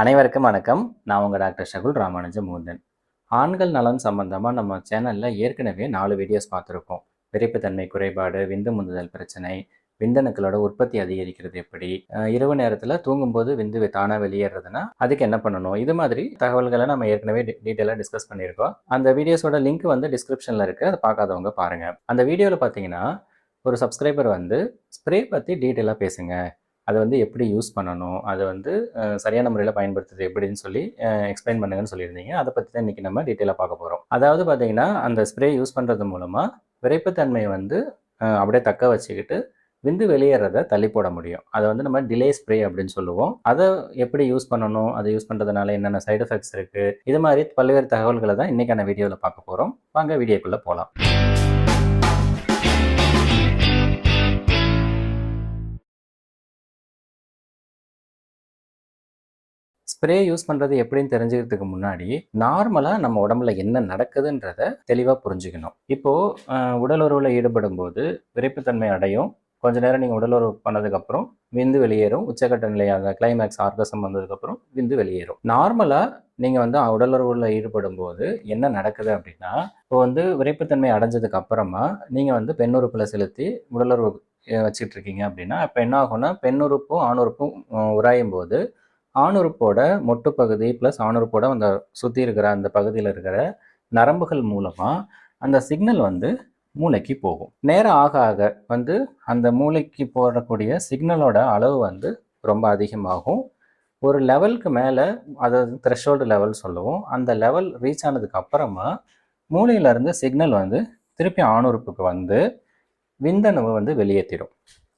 அனைவருக்கும் வணக்கம். நான் உங்கள் டாக்டர் ஷகுல் ராமானுஜ மூந்தன் ஆண்கள் நலன் சம்பந்தமாக நம்ம சேனலில் ஏற்கனவே நாலு வீடியோஸ் பார்த்துருக்கோம். விரைப்புத்தன்மை குறைபாடு விந்து முந்துதல் பிரச்சனை விந்தணுக்களோட உற்பத்தி அதிகரிக்கிறது எப்படி இரவு நேரத்தில் தூங்கும்போது விந்து தானாக வெளியேறதுன்னா அதுக்கு என்ன பண்ணணும்? இது மாதிரி தகவல்களை நம்ம ஏற்கனவே டீட்டெயிலாக டிஸ்கஸ் பண்ணியிருக்கோம். அந்த வீடியோஸோட லிங்க் வந்து டிஸ்கிரிப்ஷனில் இருக்குது அதை பார்க்காதவங்க பாருங்கள் அந்த வீடியோவில் பார்த்தீங்கன்னா ஒரு சப்ஸ்கிரைபர் வந்து ஸ்ப்ரே பற்றி டீட்டெயிலாக பேசுங்க. அதை வந்து எப்படி யூஸ் பண்ணணும் அதை வந்து சரியான முறையில் பயன்படுத்துறது எப்படின்னு சொல்லி எக்ஸ்பிளைன் பண்ணுங்கன்னு சொல்லியிருந்தீங்க. அதை பற்றி தான் இன்றைக்கி நம்ம டீட்டெயிலாக பார்க்க போகிறோம் அதாவது பார்த்தீங்கன்னா அந்த ஸ்ப்ரே யூஸ் பண்ணுறது மூலமாக விரைப்புத்தன்மையை வந்து அப்படியே தக்க வச்சுக்கிட்டு விந்து வெளியேறத தள்ளி போட முடியும். அதை வந்து நம்ம டிலே ஸ்ப்ரே அப்படின்னு சொல்லுவோம். அதை எப்படி யூஸ் பண்ணணும் அதை யூஸ் பண்ணுறதுனால என்னென்ன சைடு எஃபெக்ட்ஸ் இருக்குது இது மாதிரி பல்வேறு தகவல்களை தான் இன்றைக்கான வீடியோவில் பார்க்க போகிறோம் வாங்க வீடியோக்குள்ளே போகலாம் ஸ்ப்ரே யூஸ் பண்ணுறது எப்படின்னு தெரிஞ்சுக்கிறதுக்கு முன்னாடி நார்மலாக நம்ம உடம்புல என்ன நடக்குதுன்றத தெளிவாக புரிஞ்சுக்கணும். இப்போது உடலுறவில் ஈடுபடும் போது விரைப்புத்தன்மை அடையும். கொஞ்ச நேரம் நீங்கள் உடலுறவு பண்ணதுக்கப்புறம் விந்து வெளியேறும். உச்சக்கட்ட நிலையாக கிளைமேக்ஸ் ஆர்கசம் வந்ததுக்கப்புறம் விந்து வெளியேறும். நார்மலாக நீங்கள் வந்து உடலுறவுல ஈடுபடும் போது என்ன நடக்குது அப்படின்னா இப்போ வந்து விரைப்புத்தன்மை அடைஞ்சதுக்கு அப்புறமா நீங்கள் வந்து பெண்ணுறுப்பில் செலுத்தி உடலுறவு வச்சுட்டு இருக்கீங்க அப்படின்னா இப்போ என்ன ஆகும்னா பெண்ணுறுப்பும் ஆணுறுப்பும் உராயும் போது ஆணுறுப்போட மொட்டு பகுதி ப்ளஸ் ஆணுறுப்போட அந்த சுற்றி இருக்கிற அந்த பகுதியில் இருக்கிற நரம்புகள் மூலமாக அந்த சிக்னல் வந்து மூளைக்கு போகும். நேரம் ஆக ஆக வந்து அந்த மூளைக்கு போடக்கூடிய சிக்னலோட அளவு வந்து ரொம்ப அதிகமாகும். ஒரு லெவலுக்கு மேலே அதாவது த்ரெஷோல்டு லெவல் சொல்லுவோம் அந்த லெவல் ரீச் ஆனதுக்கு அப்புறமா மூளையிலேருந்து சிக்னல் வந்து திருப்பி ஆணுறுப்புக்கு வந்து விந்தணுவை வந்து வெளியேற்றிடும்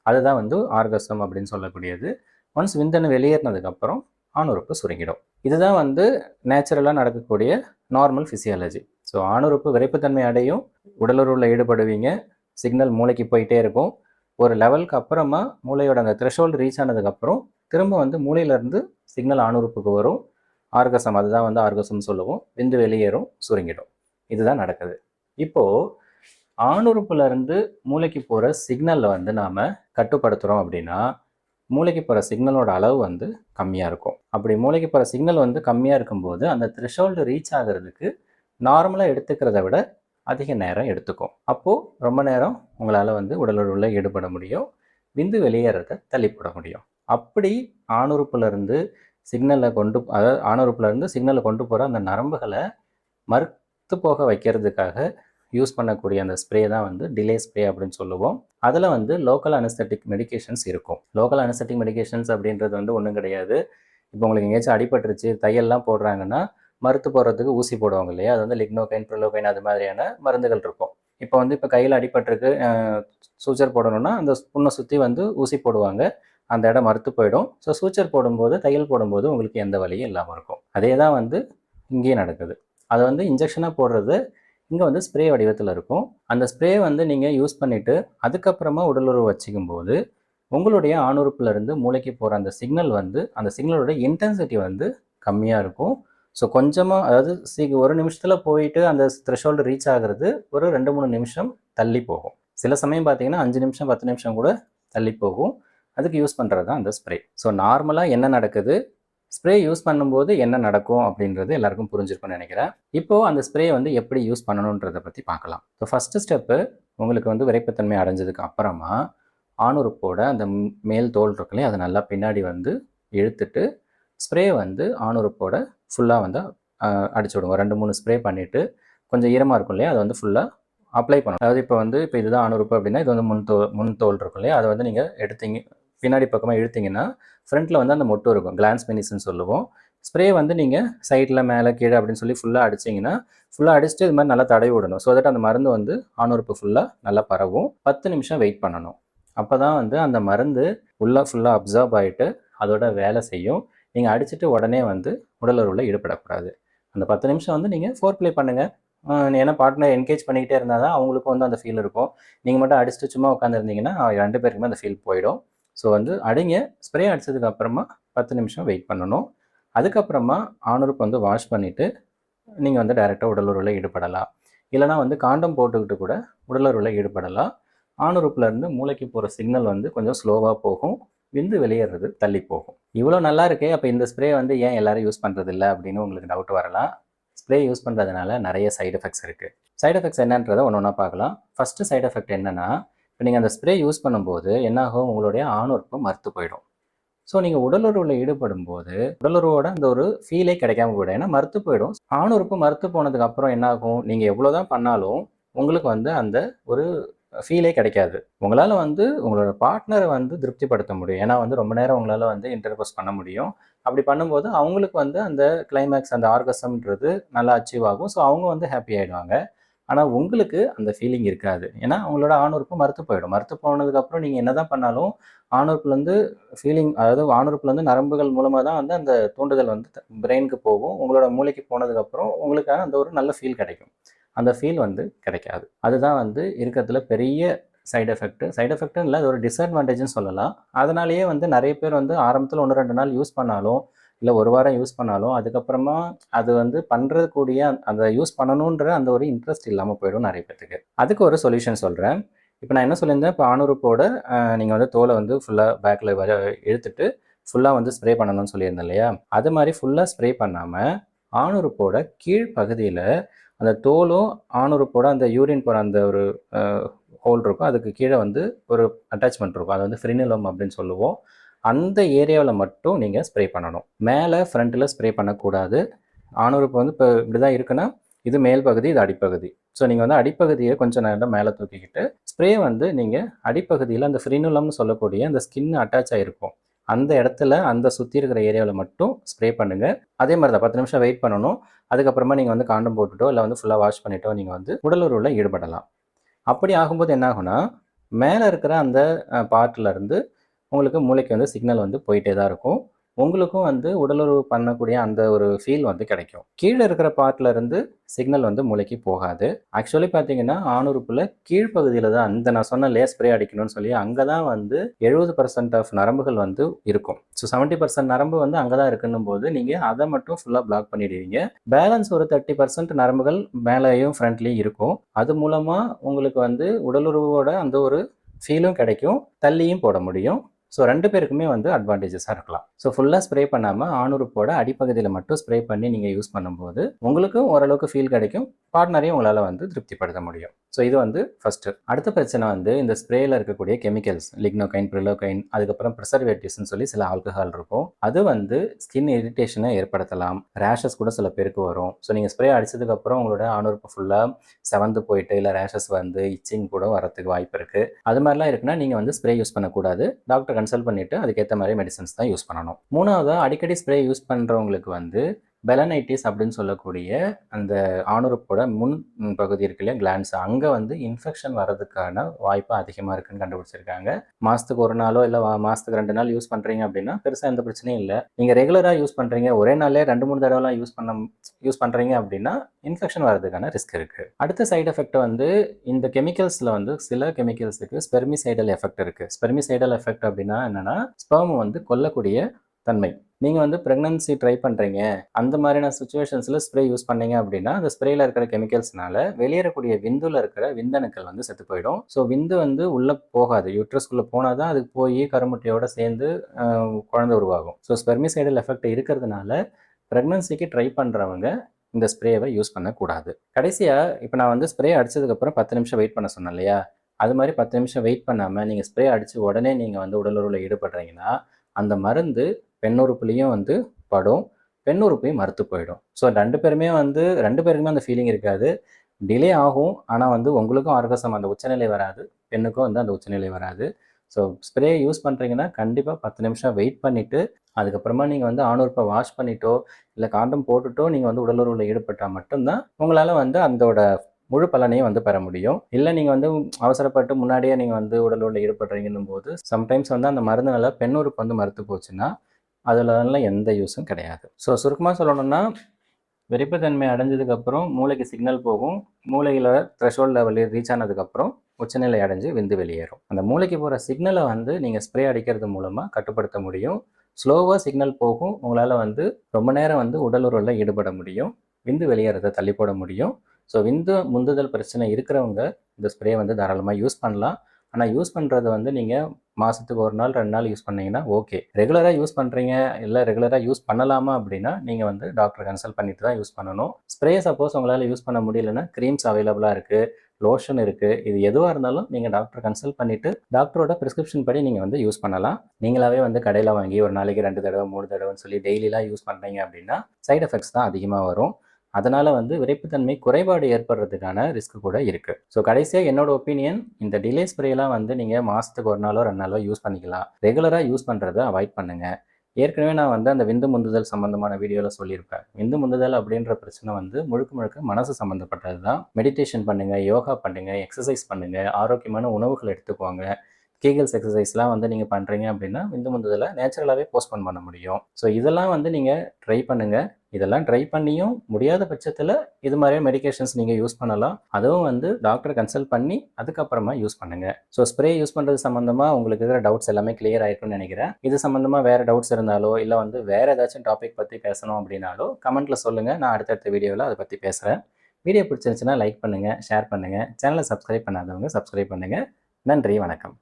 அதுதான் வந்து ஆர்கசம் அப்படின்னு சொல்லக்கூடியது. ஒன்ஸ் விந்தணு வெளியேறினதுக்கப்புறம் ஆணுறுப்பு சுருங்கிடும். இதுதான் வந்து நேச்சுரலாக நடக்கக்கூடிய நார்மல் ஃபிசியாலஜி ஸோ ஆணுறுப்பு விரைப்புத்தன்மை அடையும். உடலுறவில் ஈடுபடுவீங்க. சிக்னல் மூளைக்கு போயிட்டே இருக்கும். ஒரு லெவலுக்கு அப்புறமா மூளையோட அந்த த்ரெஷோல்டு ரீச் ஆனதுக்கப்புறம் திரும்ப வந்து மூளையிலேருந்து சிக்னல் ஆணுறுப்புக்கு வரும். ஆர்கசம் அதுதான் வந்து ஆர்கசம் சொல்லுவோம். விந்து வெளியேறும் சுருங்கிடும். இதுதான் நடக்குது. இப்போது ஆணுறுப்புலேருந்து மூளைக்கு போகிற சிக்னலை வந்து நாம் கட்டுப்படுத்துகிறோம் அப்படின்னா மூளைக்கு போகிற சிக்னலோட அளவு வந்து கம்மியாக இருக்கும். அப்படி மூளைக்கு போகிற சிக்னல் வந்து கம்மியாக இருக்கும்போது அந்த த்ரெஷோல்டு ரீச் ஆகிறதுக்கு நார்மலாக எடுத்துக்கிறத விட அதிக நேரம் எடுத்துக்கும். அப்போது ரொம்ப நேரம் உங்களால் வந்து உடலுறவில் ஈடுபட முடியும். விந்து வெளியேறத தள்ளி போட முடியும். அப்படி ஆணுறுப்புலேருந்து சிக்னலை கொண்டு அதாவது ஆணுறுப்புலேருந்து சிக்னலை கொண்டு போகிற அந்த நரம்புகளை மறுத்து போக வைக்கிறதுக்காக யூஸ் பண்ணக்கூடிய அந்த ஸ்ப்ரே தான் வந்து டிலே ஸ்ப்ரே அப்படின்னு சொல்லுவோம். அதில் வந்து லோக்கல் அனஸ்தட்டிக் மெடிகேஷன்ஸ் இருக்கும். லோக்கல் அனஸ்தட்டிக் மெடிகேஷன்ஸ் அப்படின்றது வந்து ஒன்றும் கிடையாது. இப்போ உங்களுக்கு எங்கேயாச்சும் அடிபட்டுருச்சு தையல்லாம் போடுறாங்கன்னா மருத்து போடுறதுக்கு ஊசி போடுவாங்க இல்லையா? அது வந்து லிக்னோகைன் ப்ரிலோகைன் அது மாதிரியான மருந்துகள் இருக்கும். இப்போ வந்து இப்போ கையில் அடிபட்டிருக்கு சூச்சர் போடணும்னா அந்த புண்ணை சுற்றி வந்து ஊசி போடுவாங்க. அந்த இடம் மறுத்து போயிடும். ஸோ சூச்சர் போடும்போது தையல் போடும்போது உங்களுக்கு எந்த வலியும் இல்லாமல் இருக்கும். அதே தான் வந்து இங்கேயும் நடக்குது. அதை வந்து இன்ஜெக்ஷனாக போடுறது இங்கே வந்து ஸ்ப்ரே வடிவத்தில் இருக்கும். அந்த ஸ்ப்ரே வந்து நீங்கள் யூஸ் பண்ணிவிட்டு அதுக்கப்புறமா உடலுறவு வச்சுக்கும் போது உங்களுடைய ஆணுறுப்புலேருந்து மூளைக்கு போகிற அந்த சிக்னல் வந்து அந்த சிக்னலோட இன்டென்சிட்டி வந்து கம்மியாக இருக்கும். ஸோ கொஞ்சமாக அதாவது சீ ஒரு நிமிஷத்தில் போயிட்டு அந்த த்ரெஷோல்டு ரீச் ஆகிறது ஒரு ரெண்டு மூணு நிமிஷம் தள்ளி போகும். சில சமயம் பார்த்தீங்கன்னா அஞ்சு நிமிஷம் பத்து நிமிஷம் கூட தள்ளி போகும். அதுக்கு யூஸ் பண்ணுறது தான் அந்த ஸ்ப்ரே ஸோ நார்மலாக என்ன நடக்குது? ஸ்ப்ரே யூஸ் பண்ணும்போது என்ன நடக்கும் அப்படின்றது எல்லாருக்கும் புரிஞ்சிருக்கும்னு நினைக்கிறேன். இப்போது அந்த ஸ்ப்ரே வந்து எப்படி யூஸ் பண்ணணுன்றதை பற்றி பார்க்கலாம். ஸோ ஃபஸ்ட்டு ஸ்டெப்பு உங்களுக்கு வந்து விரைப்புத்தன்மை அடைஞ்சதுக்கு அப்புறமா ஆணுறுப்போட அந்த மேல் தோல் இருக்குல்லையே அதை நல்லா பின்னாடி வந்து இழுத்துட்டு ஸ்ப்ரே வந்து ஆணுறுப்போட ஃபுல்லாக வந்து அடிச்சு விடுவோம் ரெண்டு மூணு ஸ்ப்ரே பண்ணிவிட்டு கொஞ்சம் ஈரமாக இருக்கும் இல்லையா? அதை வந்து ஃபுல்லாக அப்ளை பண்ணணும். அதாவது இப்போ வந்து இப்போ இதுதான் ஆணுறுப்பு அப்படின்னா இது வந்து முன் தோல் முன் தோல் இருக்கும் இல்லையா? அதை வந்து நீங்கள் எடுத்தீங்க பின்னாடி பக்கமாக இழுத்தீங்கன்னா ஃப்ரண்ட்டில் வந்து அந்த மொட்டு இருக்கும். கிளான்ஸ் பெனிஸ்ன்னு சொல்லுவோம். ஸ்ப்ரே வந்து நீங்கள் சைடில் மேலே கீழே அப்படின்னு சொல்லி ஃபுல்லாக அடிச்சிங்கன்னா ஃபுல்லாக அடிச்சுட்டு இது மாதிரி நல்லா தடவி விடணும். ஸோ தட் அந்த மருந்து வந்து ஆணுறுப்பு ஃபுல்லாக நல்லா பரவும். பத்து நிமிஷம் வெயிட் பண்ணணும். அப்போ தான் வந்து அந்த மருந்து உள்ளே ஃபுல்லாக அப்சர்வ் ஆகிட்டு அதோட வேலை செய்யும். நீங்கள் அடிச்சுட்டு உடனே வந்து உடலுறவில் ஈடுபடக்கூடாது. அந்த பத்து நிமிஷம் வந்து நீங்கள் ஃபோர் ப்ளே பண்ணுங்கள் ஏன்னா பார்ட்னர் என்கேஜ் பண்ணிக்கிட்டே இருந்தால் தான் அவங்களுக்கும் வந்து அந்த ஃபீல் இருக்கும். நீங்கள் மட்டும் அடிச்சுட்டு சும்மா உட்காந்துருந்தீங்கன்னா ரெண்டு பேருக்குமே அந்த ஃபீல் போயிடும். ஸோ வந்து அடிங்க ஸ்ப்ரே அடித்ததுக்கு அப்புறமா பத்து நிமிஷம் வெயிட் பண்ணணும். அதுக்கப்புறமா ஆணுறுப்பு வந்து வாஷ் பண்ணிவிட்டு நீங்கள் வந்து டைரெக்டாக உடலுறவில் ஈடுபடலாம். இல்லைனா வந்து காண்டம் போட்டுக்கிட்டு கூட உடலுறவில் ஈடுபடலாம். ஆணுறுப்புலேருந்து மூளைக்கு போகிற சிக்னல் வந்து கொஞ்சம் ஸ்லோவாக போகும். விந்து வெளியேறது தள்ளி போகும். இவ்வளோ நல்லா இருக்கே அப்போ இந்த ஸ்ப்ரே வந்து ஏன் எல்லாரும் யூஸ் பண்ணுறதில்ல அப்படின்னு உங்களுக்கு டவுட் வரலாம். ஸ்ப்ரே யூஸ் பண்ணுறதுனால நிறைய சைடு எஃபெக்ட்ஸ் இருக்குது சைடு எஃபெக்ட்ஸ் என்னன்றதை ஒன்று ஒன்றா பார்க்கலாம். ஃபஸ்ட்டு சைடு எஃபெக்ட் என்னென்னா இப்போ நீங்கள் அந்த ஸ்ப்ரே யூஸ் பண்ணும்போது என்னாகும்? உங்களுடைய ஆணுறுப்பு மறுத்து போயிடும். ஸோ நீங்கள் உடலுறவில் ஈடுபடும் போது உடலுறவோட அந்த ஒரு ஃபீலே கிடைக்காம போயிடும். ஏன்னா மறுத்து போயிடும். ஆணுறுப்பு மறுத்து போனதுக்கு அப்புறம் என்னாகும்? நீங்கள் எவ்வளோ தான் பண்ணாலும் உங்களுக்கு வந்து அந்த ஒரு ஃபீலே கிடைக்காது. உங்களால் வந்து உங்களோட பார்ட்னரை வந்து திருப்திப்படுத்த முடியும். ஏன்னா வந்து ரொம்ப நேரம் உங்களால் வந்து இன்டர்கோஸ் பண்ண முடியும். அப்படி பண்ணும்போது அவங்களுக்கு வந்து அந்த கிளைமேக்ஸ் அந்த ஆர்கசம்ன்றது நல்லா அச்சீவ் ஆகும். ஸோ அவங்க வந்து ஹாப்பி ஆகிடுவாங்க ஆனால் உங்களுக்கு அந்த ஃபீலிங் இருக்காது. ஏன்னா அவங்களோட ஆணுறுப்பு மறுத்து போயிடும். மறுத்து போனதுக்கப்புறம் நீங்கள் என்ன தான் பண்ணாலும் ஆணுறுப்புலேருந்து ஃபீலிங் அதாவது ஆணுறுப்புலேருந்து நரம்புகள் மூலமாக தான் வந்து அந்த தூண்டுதல் வந்து பிரெயினுக்கு போகும். உங்களோட மூளைக்கு போனதுக்கப்புறம் உங்களுக்கான அந்த ஒரு நல்ல ஃபீல் கிடைக்கும். அந்த ஃபீல் வந்து கிடைக்காது. அதுதான் வந்து இருக்கிறதுல பெரிய சைடு எஃபெக்ட் சைடு எஃபெக்ட்டும் இல்லை அது ஒரு டிஸ்அட்வான்டேஜ்னு சொல்லலாம். அதனாலேயே வந்து நிறைய பேர் வந்து ஆரம்பத்தில் ஒன்று ரெண்டு நாள் யூஸ் பண்ணாலும் இல்லை ஒரு வாரம் யூஸ் பண்ணாலும் அதுக்கப்புறமா அது வந்து பண்ணுறதுக்கூடிய அந்த யூஸ் பண்ணணுன்ற அந்த ஒரு இன்ட்ரெஸ்ட் இல்லாமல் போயிடும் நிறைய பேத்துக்கு. அதுக்கு ஒரு சொல்யூஷன் சொல்கிறேன் இப்போ நான் என்ன சொல்லியிருந்தேன்? இப்போ ஆணுறுப்போட நீங்கள் வந்து தோலை வந்து ஃபுல்லாக பேக்கில் வர எடுத்துட்டு ஃபுல்லாக வந்து ஸ்ப்ரே பண்ணணும்னு சொல்லியிருந்தேன் இல்லையா? அது மாதிரி ஃபுல்லாக ஸ்ப்ரே பண்ணாமல் ஆணுறுப்போட கீழ் பகுதியில் அந்த தோலும் ஆணுறுப்போட அந்த யூரின் போகிற அந்த ஒரு ஹோல் இருக்கும். அதுக்கு கீழே வந்து ஒரு அட்டாச்மெண்ட் இருக்கும். அது வந்து ஃப்ரினிலம் அப்படின்னு சொல்லுவோம். அந்த ஏரியாவில் மட்டும் நீங்கள் ஸ்ப்ரே பண்ணணும். மேலே ஃப்ரண்ட்டில் ஸ்ப்ரே பண்ணக்கூடாது. ஆணுறுப்பு வந்து இப்போ இப்படி தான் இருக்குன்னா இது மேல் பகுதி இது அடிப்பகுதி. ஸோ நீங்கள் வந்து அடிப்பகுதியை கொஞ்சம் நேரம் மேலே தூக்கிக்கிட்டு ஸ்ப்ரே வந்து நீங்கள் அடிப்பகுதியில் அந்த ஃப்ரினுலம்னு சொல்லக்கூடிய அந்த ஸ்கின் அட்டாச் ஆகிருக்கும் அந்த இடத்துல அந்த சுற்றி இருக்கிற ஏரியாவில் மட்டும் ஸ்ப்ரே பண்ணுங்கள் அதே மாதிரி தான் பத்து நிமிஷம் வெயிட் பண்ணணும். அதுக்கப்புறமா நீங்கள் வந்து காண்டம் போட்டுட்டோ இல்லை வந்து ஃபுல்லாக வாஷ் பண்ணிட்டோ நீங்கள் வந்து உடலுறவில் ஈடுபடலாம். அப்படி ஆகும்போது என்ன ஆகும்னா மேலே இருக்கிற அந்த பார்ட்டில் இருந்து உங்களுக்கு மூளைக்கு வந்து சிக்னல் வந்து போயிட்டே தான் இருக்கும். உங்களுக்கும் வந்து உடலுறவு பண்ணக்கூடிய அந்த ஒரு ஃபீல் வந்து கிடைக்கும். கீழே இருக்கிற பார்ட்ல இருந்து சிக்னல் வந்து மூளைக்கு போகாது. ஆக்சுவலி பார்த்தீங்கன்னா ஆணுறுப்புல கீழ்ப்பகுதியில் தான் அந்த நான் சொன்ன லே ஸ்ப்ரே அடிக்கணும்னு சொல்லி அங்கே தான் வந்து எழுபது பர்சன்ட் ஆஃப் நரம்புகள் வந்து இருக்கும். ஸோ செவன்ட்டி பர்சன்ட் நரம்பு வந்து அங்கே தான் இருக்குன்னும் போது நீங்கள் அதை மட்டும் ஃபுல்லாக பிளாக் பண்ணிடுவீங்க. பேலன்ஸ் ஒரு தேர்ட்டி பர்சன்ட் நரம்புகள் மேலேயும் ஃப்ரண்ட்லேயும் இருக்கும். அது மூலமாக உங்களுக்கு வந்து உடலுறவோட அந்த ஒரு ஃபீலும் கிடைக்கும். தள்ளியும் போட முடியும். ஸோ ரெண்டு பேருக்குமே வந்து அட்வான்டேஜஸாக இருக்கலாம். ஸோ ஃபுல்லாக ஸ்ப்ரே பண்ணாமல் ஆணுறுப்போட அடிப்பகுதியில் மட்டும் ஸ்ப்ரே பண்ணி நீங்கள் யூஸ் பண்ணும்போது உங்களுக்கும் ஓரளவுக்கு ஃபீல் கிடைக்கும். பார்ட்னரையும் உங்களால் வந்து திருப்திப்படுத்த முடியும். ஸோ இது வந்து ஃபஸ்ட்டு அடுத்த பிரச்சனை வந்து இந்த ஸ்ப்ரேயில் இருக்கக்கூடிய கெமிக்கல்ஸ் லிக்னோகைன் ப்ரிலோகைன் அதுக்கப்புறம் ப்ரிசர்வேட்டிவ்ஸ்னு சொல்லி சில ஆல்கஹால் இருக்கும். அது வந்து ஸ்கின் இரிட்டேஷனை ஏற்படுத்தலாம். ரேஷஸ் கூட சில பேருக்கு வரும். ஸோ நீங்கள் ஸ்ப்ரே அடித்ததுக்கப்புறம் உங்களோட ஆணுறுப்பு ஃபுல்லாக செவந்து போயிட்டு இல்லை ரேஷஸ் வந்து இச்சிங் கூட வரத்துக்கு வாய்ப்பு இருக்குது அது மாதிரிலாம் இருக்குன்னா நீங்கள் வந்து ஸ்ப்ரே யூஸ் பண்ணக்கூடாது. டாக்டர் கன்சல்ட் பண்ணிவிட்டு அதுக்கேற்ற மாதிரி மெடிசன்ஸ் தான் யூஸ் பண்ணணும். மூணாவது அடிக்கடி ஸ்ப்ரே யூஸ் பண்ணுறவங்களுக்கு வந்து பெலனைட்டிஸ் அப்படின்னு சொல்லக்கூடிய அந்த ஆணுறுப்போட முன் பகுதி இருக்கு இல்லையா கிளான்ஸ் அங்கே வந்து இன்ஃபெக்ஷன் வர்றதுக்கான வாய்ப்பு அதிகமாக இருக்குன்னு கண்டுபிடிச்சிருக்காங்க. மாதத்துக்கு ஒரு நாளோ இல்லை மாதத்துக்கு ரெண்டு நாள் யூஸ் பண்ணுறீங்க அப்படின்னா பெருசாக எந்த பிரச்சனையும் இல்லை. நீங்கள் ரெகுலராக யூஸ் பண்ணுறீங்க ஒரே நாளே ரெண்டு மூணு தடவைலாம் யூஸ் பண்ண யூஸ் பண்ணுறீங்க அப்படின்னா இன்ஃபெக்ஷன் வர்றதுக்கான ரிஸ்க் இருக்குது அடுத்த சைடு எஃபெக்ட் வந்து இந்த கெமிக்கல்ஸில் வந்து சில கெமிக்கல்ஸுக்கு ஸ்பெர்மிசைடல் எஃபெக்ட் இருக்குது ஸ்பெர்மிசைடல் எஃபெக்ட் அப்படின்னா என்னென்னா ஸ்பெர்ம் வந்து கொல்லக்கூடிய தன்மை. நீங்கள் வந்து ப்ரெக்னன்சி ட்ரை பண்ணுறீங்க அந்த மாதிரியான சுச்சுவேஷன்ஸில் ஸ்ப்ரே யூஸ் பண்ணீங்க அப்படின்னா அந்த ஸ்ப்ரேயில் இருக்கிற கெமிக்கல்ஸ்னால வெளியேறக்கூடிய விந்துல இருக்கிற விந்தணுக்கள் வந்து செத்து போயிடும். ஸோ விந்து வந்து உள்ளே போகாது. யூட்ரஸ்குள்ளே போனால் தான் அதுக்கு போய் கருமுட்டையோட சேர்ந்து குழந்தை உருவாகும். ஸோ ஸ்பெர்மிசைடல் எஃபெக்ட் இருக்கிறதுனால ப்ரெக்னன்சிக்கு ட்ரை பண்ணுறவங்க இந்த ஸ்ப்ரேவை யூஸ் பண்ணக்கூடாது. கடைசியாக இப்போ நான் வந்து ஸ்ப்ரே அடிச்சதுக்கப்புறம் பத்து நிமிஷம் வெயிட் பண்ண சொன்னேன் இல்லையா? அது மாதிரி பத்து நிமிஷம் வெயிட் பண்ணாமல் நீங்கள் ஸ்ப்ரே அடித்து உடனே நீங்கள் வந்து உடலுறவில் ஈடுபடுறீங்கன்னா அந்த மருந்து பெண்ணுறுப்புலேயும் வந்து படும் பெண்ணுறுப்பையும் மறுத்து போயிடும். ஸோ ரெண்டு பேருமே வந்து ரெண்டு பேருக்குமே அந்த ஃபீலிங் இருக்காது. டிலே ஆகும் ஆனால் வந்து உங்களுக்கும் ஆர்கசம் அந்த உச்சநிலை வராது பெண்ணுக்கும் வந்து அந்த உச்சநிலை வராது. ஸோ ஸ்ப்ரே யூஸ் பண்ணுறீங்கன்னா கண்டிப்பாக பத்து நிமிஷம் வெயிட் பண்ணிவிட்டு அதுக்கப்புறமா நீங்கள் வந்து ஆணுறுப்பை வாஷ் பண்ணிட்டோ இல்லை காண்டம் போட்டுட்டோ நீங்கள் வந்து உடலுறவில் ஈடுபட்டால் மட்டும்தான் உங்களால் வந்து அதோட முழு பலனையும் வந்து பெற முடியும். இல்லை நீங்கள் வந்து அவசரப்பட்டு முன்னாடியே நீங்கள் வந்து உடலுறவில் ஈடுபடுறீங்கன்னும் போது சம்டைம்ஸ் வந்து அந்த மருந்துனால பெண்ணுறுப்பு வந்து மறுத்து போச்சுன்னா அதில் எந்த யூஸும் கிடையாது. ஸோ சுருக்கமாக சொல்லணும்னா வெறிப்புத்தன்மை அடைஞ்சதுக்கப்புறம் மூளைக்கு சிக்னல் போகும். மூளையில் த்ரெஷோல்ட் லெவலில் ரீச் ஆனதுக்கப்புறம் உச்சநிலை அடைஞ்சு விந்து வெளியேறும். அந்த மூளைக்கு போகிற சிக்னலை வந்து நீங்கள் ஸ்ப்ரே அடிக்கிறது மூலமாக கட்டுப்படுத்த முடியும். ஸ்லோவாக சிக்னல் போகும். உங்களால் வந்து ரொம்ப நேரம் வந்து உடலுறவில் ஈடுபட முடியும். விந்து வெளியேறதை தள்ளி போட முடியும். ஸோ விந்து முந்துதல் பிரச்சனை இருக்கிறவங்க இந்த ஸ்ப்ரே வந்து தாராளமாக யூஸ் பண்ணலாம். ஆனால் யூஸ் பண்ணுறது வந்து நீங்கள் மாதத்துக்கு ஒரு நாள் ரெண்டு நாள் யூஸ் பண்ணிங்கன்னா ஓகே ரெகுலராக யூஸ் பண்ணுறீங்க இல்லை ரெகுலராக யூஸ் பண்ணலாமா அப்படின்னா நீங்கள் வந்து டாக்டர் கன்சல்ட் பண்ணிட்டு தான் யூஸ் பண்ணணும். ஸ்ப்ரே சப்போஸ் உங்களால் யூஸ் பண்ண முடியலன்னா க்ரீம்ஸ் அவைலபிளாக இருக்குது லோஷன் இருக்குது இது எதுவாக இருந்தாலும் நீங்கள் டாக்டர் கன்சல்ட் பண்ணிவிட்டு டாக்டரோட ப்ரிஸ்கிரிப்ஷன் படி நீங்கள் வந்து யூஸ் பண்ணலாம். நீங்களாவே வந்து கடையில் வாங்கி ஒரு நாளைக்கு ரெண்டு தடவை மூணு தடவைன்னு சொல்லி டெய்லிலாம் யூஸ் பண்ணுறீங்க அப்படின்னா சைடு எஃபெக்ட்ஸ் தான் அதிகமாக வரும். அதனால் வந்து விரைப்புத்தன்மை குறைபாடு ஏற்படுறதுக்கான ரிஸ்க் கூட இருக்குது ஸோ கடைசியாக என்னோட ஒப்பீனியன் இந்த டிலே ஸ்ப்ரேலாம் வந்து நீங்கள் மாதத்துக்கு ஒரு நாளோ ரெண்டு நாளோ யூஸ் பண்ணிக்கலாம். ரெகுலராக யூஸ் பண்ணுறதை அவாய்ட் பண்ணுங்கள் ஏற்கனவே நான் வந்து அந்த விந்து முந்துதல் சம்மந்தமான வீடியோவில் சொல்லியிருப்பேன். விந்து முந்துதல் அப்படின்ற பிரச்சனை வந்து முழுக்க முழுக்க மனசு சம்மந்தப்பட்டது தான் மெடிடேஷன் பண்ணுங்கள் யோகா பண்ணுங்கள் எக்ஸசைஸ் பண்ணுங்கள் ஆரோக்கியமான உணவுகள் எடுத்துக்கோங்க. கீகல்ஸ் எக்ஸசைஸ்லாம் வந்து நீங்கள் பண்ணுறீங்க அப்படின்னா இந்த முந்ததில் நேச்சுரலாகவே போஸ்ட்போன் பண்ண முடியும். ஸோ இதெல்லாம் வந்து நீங்கள் ட்ரை பண்ணுங்கள் இதெல்லாம் ட்ரை பண்ணியும் முடியாத பட்சத்தில் இது மாதிரியே மெடிகேஷன்ஸ் நீங்கள் யூஸ் பண்ணலாம். அதுவும் வந்து டாக்டரை கன்சல்ட் பண்ணி அதுக்கப்புறமா யூஸ் பண்ணுங்கள் ஸோ ஸ்ப்ரே யூஸ் பண்ணுறது சம்மந்தமாக உங்களுக்கு இருக்கிற டவுட்ஸ் எல்லாமே கிளியர் ஆயிருக்கும்னு நினைக்கிறேன். இது சம்மந்தமாக வேறு டவுட்ஸ் இருந்தாலோ இல்லை வந்து வேறு ஏதாச்சும் டாபிக் பற்றி பேசணும் அப்படின்னாலோ கமெண்ட்டில் சொல்லுங்கள் நான் அடுத்தடுத்த வீடியோவில் அதை பற்றி பேசுகிறேன் வீடியோ பிடிச்சிருந்துச்சுன்னா லைக் பண்ணுங்கள் ஷேர் பண்ணுங்கள் சேனலை சப்ஸ்கிரைப் பண்ணாதவங்க சப்ஸ்கிரைப் பண்ணுங்கள் நன்றி வணக்கம்.